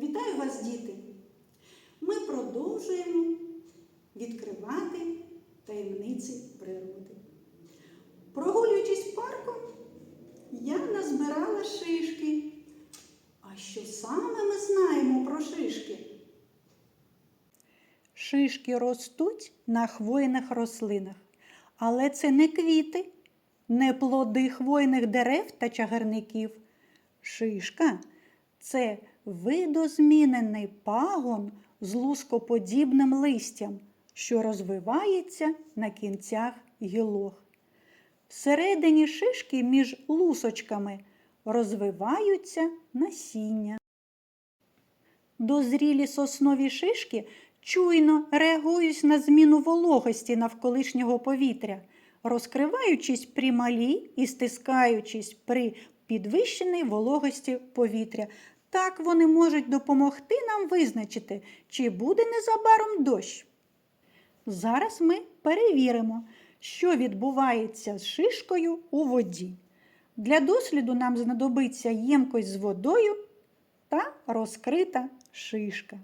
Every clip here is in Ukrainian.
Вітаю вас, діти! Ми продовжуємо відкривати таємниці природи. Прогулюючись парком, я назбирала шишки. А що саме ми знаємо про шишки? Шишки ростуть на хвойних рослинах, але це не квіти, не плоди хвойних дерев та чагарників. Шишка це видозмінений пагон з лускоподібним листям, що розвивається на кінцях гілок. Всередині шишки між лусочками розвиваються насіння. Дозрілі соснові шишки чуйно реагують на зміну вологості навколишнього повітря, розкриваючись при малій і стискаючись при підвищеній вологості повітря. Так вони можуть допомогти нам визначити, чи буде незабаром дощ. Зараз ми перевіримо, що відбувається з шишкою у воді. Для досліду нам знадобиться ємкость з водою та розкрита шишка.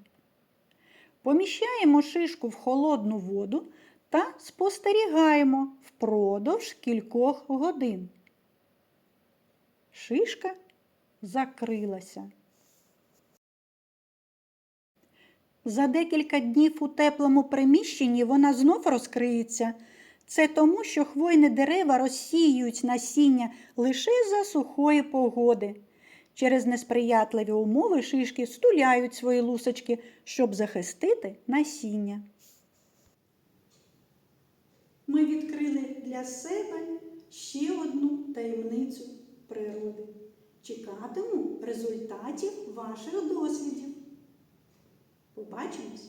Поміщаємо шишку в холодну воду та спостерігаємо впродовж кількох годин. Шишка закрилася. За декілька днів у теплому приміщенні вона знов розкриється. Це тому, що хвойні дерева розсіюють насіння лише за сухої погоди. Через несприятливі умови шишки стуляють свої лусочки, щоб захистити насіння. Ми відкрили для себе ще одну таємницю. Чекатиму результатів ваших дослідів. Побачимось!